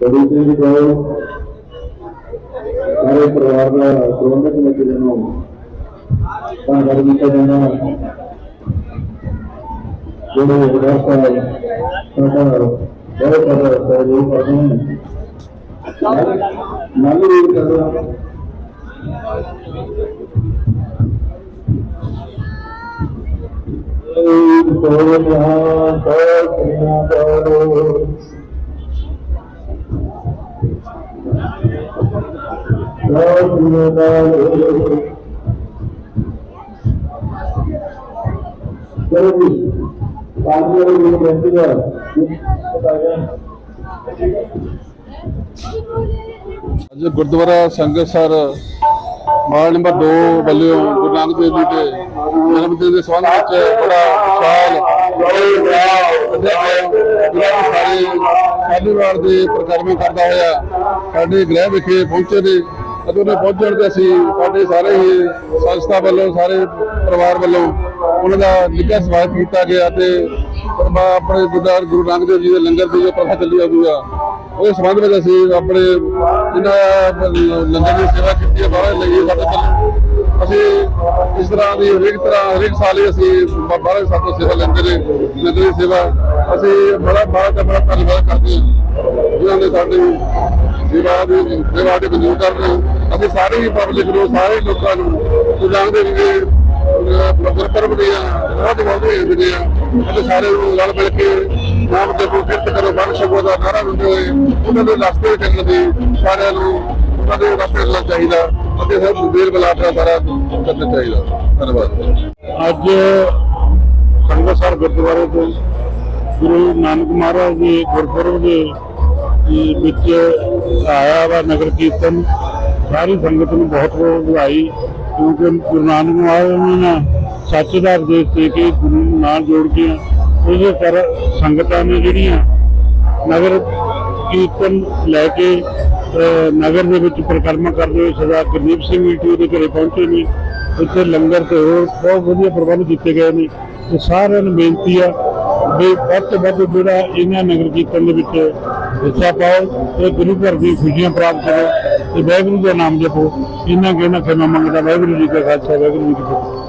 Radio ਸਾਹਿਬ ਕਰੀ ਸਿੰਘ ਕੋਲ ਸਾਰੇ ਪਰਿਵਾਰ ਦਾ ਪ੍ਰਬੰਧਕ ਕਮੇਟੀ ਦੇ ਨੂੰ ਧੰਨਵਾਦ ਕੀਤਾ ਜਾਂਦਾ ਜਿਹੜੇ ਵਿਦਿਆਰਥੀ ਸਾਡਾ ਬਹੁਤ ਸਾਰਾ ਸਹਿਯੋਗ ਕਰਦੇ ਹਨ ਨਾਲ ਵੀ ਕਰਦਾ ਚਲੋ ਜੀ ਪਾਣੀ ਵਾਲੀ ਵੀ ਬੇਨਤੀ ਹੈ ਅੱਜ ਗੁਰਦੁਆਰਾ ਸੰਗਤਸਰ ਮਾਲ ਨੰਬਰ 2 ਵੱਲੋਂ ਗੁਰੂ ਨਾਨਕ ਦੇਵ ਜੀ ਦੇ ਜਨਮ ਦਿਨ ਦੇ ਸੰਬੰਧ ਵਿੱਚ ਬੜਾ ਵਿਸ਼ਾਲ ਸਾਰੇ ਸ਼ਾਲੀਵਾਰ ਦੇ ਪ੍ਰਕਰਮ ਕਰਦਾ ਹੋਇਆ ਸਾਡੇ ਗ੍ਰਹਿ ਵਿਖੇ ਪਹੁੰਚੇ ਨੇ। ਅਤੇ ਉਹਨੇ ਪਹੁੰਚਣ ਤੇ ਅਸੀਂ ਸਾਡੇ ਸਾਰੇ ਹੀ ਸੰਸਥਾ ਵੱਲੋਂ, ਸਾਰੇ ਪਰਿਵਾਰ ਵੱਲੋਂ ਉਹਨਾਂ ਦਾ ਨਿੱਘਾ ਸਵਾਗਤ ਕੀਤਾ ਗਿਆ ਤੇ ਪਰਮਾ ਆਪਣੇ ਗੁਰਦਾਰ ਗੁਰੂ ਨਾਨਕ ਦੇਵ ਜੀ ਦੇ ਲੰਗਰ ਦੀ ਜੋ ਪ੍ਰਥਾ ਚੱਲੀ ਆਉਂਦੀ ਆ, ਉਹਦੇ ਸੰਬੰਧ ਵਿੱਚ ਅਸੀਂ ਆਪਣੇ ਇਹਨਾਂ ਲੰਗਰ ਦੀ ਸੇਵਾ ਕੀਤੀ ਹੈ ਬਾਹਰ ਲਈ ਸਾਡੇ ਵੱਲੋਂ ਅਸੀਂ ਇਸ ਤਰ੍ਹਾਂ ਦੀ ਹਰੇਕ ਤਰ੍ਹਾਂ, ਹਰੇਕ ਸਾਲ ਹੀ ਅਸੀਂ ਬਾਹਰ ਸਾਤੋਂ ਸੇਵਾ ਲੈਂਦੇ ਨੇ, ਲੰਗਰ ਦੀ ਸੇਵਾ। ਅਸੀਂ ਬੜਾ ਬੜਾ ਤੇ ਬੜਾ ਧੰਨਵਾਦ ਕਰਦੇ ਹਾਂ ਜਿਨ੍ਹਾਂ ਨੇ ਸਾਡੀ ਸੇਵਾ ਦੀ ਸੇਵਾ ਦੇ ਮਨਜ਼ੂਰ ਕਰਦੇ ਅਸੀਂ ਸਾਰੇ ਹੀ ਪਬਲਿਕ ਨੂੰ, ਸਾਰੇ ਲੋਕਾਂ ਨੂੰ ਗੁਰੂ ਨਾਨਕ ਦੇਵ ਜੀ ਦੇ ਗੁਰਪੁਰਬ ਬਹੁਤ ਬਹੁਤ ਹੁੰਦੇ ਆ ਅਤੇ ਸਾਰੇ ਨੂੰ ਰਲ ਮਿਲ ਕੇ ਨਾਮ ਦੇ ਕਿਰਤ ਕਰੋ ਬਣ ਸਕੋ ਦਾ ਨਾਰਾ ਦਿੰਦੇ ਹੋਏ ਉਹਨਾਂ ਦੇ ਰਸਤੇ ਚੱਲਣ ਦੀ ਸਾਰਿਆਂ ਨੂੰ ਉਹਨਾਂ ਦੇ ਰਸਤੇ ਚੱਲਣਾ ਚਾਹੀਦਾ, ਅਤੇ ਸਭ ਬੇਲ ਬਲਾਟਾ ਸਾਰਾ ਕਰਨਾ ਚਾਹੀਦਾ। ਧੰਨਵਾਦ। ਅੱਜ ਸੰਗਤਸਰ ਗੁਰਦੁਆਰੇ ਤੋਂ ਗੁਰੂ ਨਾਨਕ ਮਹਾਰਾਜ ਦੇ ਗੁਰਪੁਰਬ ਦੇ ਦੇ ਵਿੱਚ ਆਇਆ ਵਾ ਨਗਰ ਕੀਰਤਨ। ਸਾਰੀ ਸੰਗਤ ਨੂੰ ਬਹੁਤ ਬਹੁਤ ਵਧਾਈ, ਕਿਉਂਕਿ ਗੁਰੂ ਨਾਨਕ ਮਹਾਰਾਜ ਨੇ ਨਾ ਸੱਚ ਦਾ ਉਪਦੇਸ਼ ਦੇ ਕੇ ਗੁਰੂ ਨਾਲ ਜੋੜ ਕੇ ਉਹਦੇ ਕਰ ਸੰਗਤਾਂ ਨੇ ਜਿਹੜੀਆਂ ਨਗਰ ਕੀਰਤਨ ਲੈ ਕੇ ਨਗਰ ਦੇ ਵਿੱਚ ਪਰਿਕਰਮਾ ਕਰਦੇ ਹੋਏ ਸਰਦਾਰ ਗੁਰਦੀਪ ਸਿੰਘ ਜੀ ਦੇ ਘਰੇ ਪਹੁੰਚੇ ਨੇ। ਇੱਥੇ ਲੰਗਰ ਤੇ ਹੋਰ ਬਹੁਤ ਵਧੀਆ ਪ੍ਰਬੰਧ ਕੀਤੇ ਗਏ ਨੇ। ਤੇ ਸਾਰਿਆਂ ਨੂੰ ਬੇਨਤੀ ਆ ਵੀ ਵੱਧ ਤੋਂ ਵੱਧ ਜਿਹੜਾ ਇਹਨਾਂ ਨਗਰ ਕੀਰਤਨ ਦੇ ਵਿੱਚ ਹਿੱਸਾ ਪਾਓ ਤੇ ਗੁਰੂ ਘਰ ਦੀ ਖੁਸ਼ੀਆਂ ਪ੍ਰਾਪਤ ਕਰੋ ਤੇ ਵਾਹਿਗੁਰੂ ਦਾ ਨਾਮ ਜਪੋ। ਇਹਨਾਂ ਕੇ ਨਾ ਖਿਮਾ ਮੰਗਦਾ ਵਾਹਿਗੁਰੂ ਜੀ ਕਾ ਖਾਲਸਾ, ਵਾਹਿਗੁਰੂ ਜੀ ਕੀ ਫਤਿਹ।